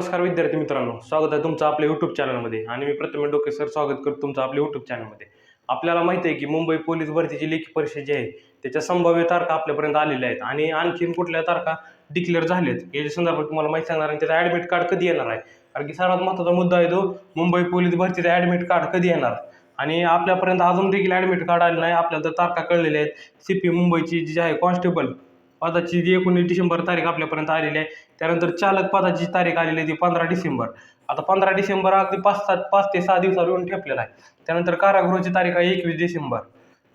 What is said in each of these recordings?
विद्यार्थी मित्रांनो स्वागत आहे तुमचं आपल्या यूट्यूब चॅनलमध्ये आणि मी प्रथम डोके सर स्वागत करतो तुमचं आपल्या यूट्यूब चॅनलमध्ये आपल्याला माहिती आहे की मुंबई पोलीस भरतीची लेखी परीक्षा जी आहे त्याच्या संभाव्य तारखा आपल्यापर्यंत आलेल्या आहेत. आणि आणखीन कुठल्या तारखा डिक्लेअर झाल्यात याच्या संदर्भात तुम्हाला माहिती सांगणार आणि त्याचं ॲडमिट कार्ड कधी येणार आहे? कारण की सर्वात महत्त्वाचा मुद्दा आहे तो मुंबई पोलीस भरतीचं ॲडमिट कार्ड कधी येणार? आणि आपल्यापर्यंत अजून देखील ॲडमिट कार्ड आले नाही आपल्याला तर तारखा कळलेल्या आहेत. सी पी मुंबईची जी आहे कॉन्स्टेबल पदाची जी एकोणीस डिसेंबर तारीख आपल्यापर्यंत आलेली आहे त्यानंतर चालक पदाची तारीख आलेली आहे ती पंधरा डिसेंबर. आता पंधरा डिसेंबर अगदी पाच सात पाच ते सहा दिवसावर येऊन ठेपलेला आहे. त्यानंतर कारागृहाची तारीख आहे एकवीस डिसेंबर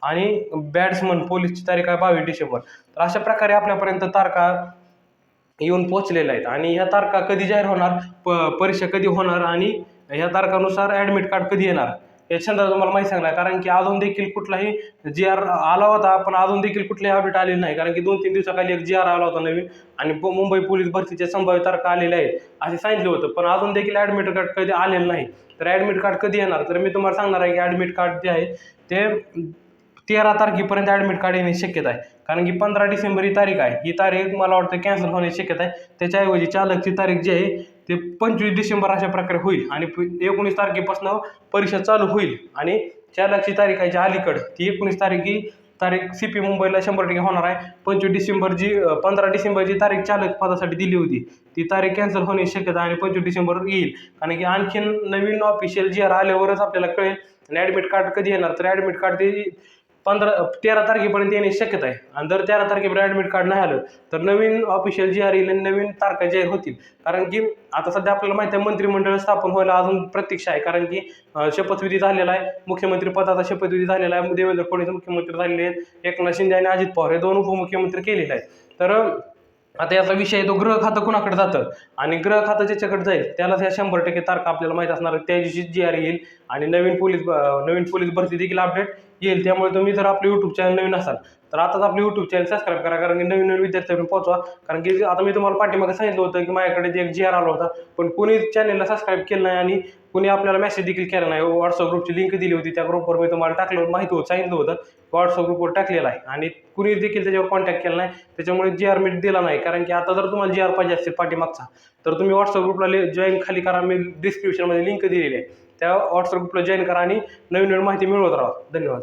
आणि बॅट्समन पोलीसची तारीख आहे बावीस डिसेंबर. तर अशा प्रकारे आपल्यापर्यंत तारखा येऊन पोचलेल्या आहेत आणि ह्या तारखा कधी जाहीर होणार प परीक्षा कधी होणार आणि ह्या तारखानुसार ॲडमिट कार्ड कधी येणार? या संदर्भात तुम्हाला माहिती सांगणार कारण की अजून देखील कुठलाही जी आर आला होता पण अजून देखील कुठलाही अपडेट आलेली नाही. कारण की दोन तीन दिवसाखाली एक जी आर आला होता नवीन आणि मुंबई पोलीस भरतीच्या संभाव्य तारखा आलेल्या आहेत असे सांगितलं होतं. पण अजून देखील ॲडमिट कार्ड कधी आलेलं नाही. तर ॲडमिट कार्ड कधी येणार? तर मी तुम्हाला सांगणार आहे की ॲडमिट कार्ड जे आहे ते तेरा तारखेपर्यंत ॲडमिट कार्ड येण्याची शक्यता आहे. कारण की पंधरा डिसेंबर ही तारीख आहे. ही तारीख मला वाटतं कॅन्सल होण्याची शक्यता आहे. त्याच्याऐवजी चालकची तारीख जी आहे ते पंचवीस डिसेंबर अशा प्रकारे होईल. आणि एकोणीस तारखेपासून परीक्षा चालू होईल. आणि चालकची तारीख आहे जी अलीकडं. ती एकोणीस तारीख ही तारीख सी पी मुंबईला शंभर टक्के होणार आहे. पंचवीस डिसेंबर जी पंधरा डिसेंबरची तारीख चालक पदासाठी दिली होती. ती तारीख कॅन्सल होण्याची शक्यता आहे आणि पंचवीस डिसेंबर येईल. कारण की आणखीन नवीन ऑफिशियल जी आर आल्यावरच आपल्याला कळेल. आणि ॲडमिट कार्ड कधी येणार? तर ॲडमिट कार्ड ते पंधरा तेरा तारखेपर्यंत येण्याची शक्यता आहे. आणि जर तेरा तारखेपर्यंत ॲडमिट कार्ड नाही आलं तर नवीन ऑफिशियल जी आर येईल आणि नवीन तारखा जाहीर होतील. कारण की आता सध्या आपल्याला माहिती आहे मंत्रिमंडळ स्थापन व्हायला अजून प्रतीक्षा आहे. कारण की शपथविधी झालेला आहे. मुख्यमंत्री पदाचा शपथविधी झालेला आहे. देवेंद्र फडणवीस मुख्यमंत्री झालेले आहेत. एकनाथ शिंदे आणि अजित पवार हे दोन उपमुख्यमंत्री केलेले आहेत. तर आता याचा विषय आहे तो ग्रह खातं कुणाकडे जातं? आणि ग्रह खातं ज्याच्याकडे जाईल त्यालाच या शंभर टक्के तारखा आपल्याला माहीत असणार त्या दिवशी जी आर येईल आणि नवीन पोलीस नवीन पोलीस भरती देखील अपडेट येईल. त्यामुळे तुम्ही जर आपलं यूट्यूब चॅनल नवीन असाल तर आताच आपलं यूट्यूब चॅनल सबस्क्राईब करा. कारण की नवीन नवीन विद्यार्थ्यांपर्यंत पोहोचवा. कारण की आता मी तुम्हाला पाठीमागे सांगितलं होतं की माझ्याकडे एक जी आर आला होता पण कोणी चॅनलला सबस्क्राईब केलं नाही आणि कोणी आपल्याला मेसेज देखील केला नाही. व्हॉट्सअप ग्रुपची लिंक दिली होती. त्या ग्रुपवर मी तुम्हाला टाकलं माहिती होतं सांगितलं होतं. व्हॉट्सअप ग्रुपवर टाकलेलं आहे. आणि कुणी देखील त्याच्यावर कॉन्टॅक्ट केला नाही. त्याच्यामुळे जी आर मी दिला नाही. कारण की आता जर तुम्हाला जी आर पाहिजे असेल पाठीमागचा तर तुम्ही व्हॉट्सअप ग्रुपला जॉईन खाली करा. मी डिस्क्रिप्शनमध्ये लिंक दिलेली आहे. त्या व्हॉट्सअप ग्रुपला जॉईन करा आणि नवीन नवीन माहिती मिळवत राहा. धन्यवाद.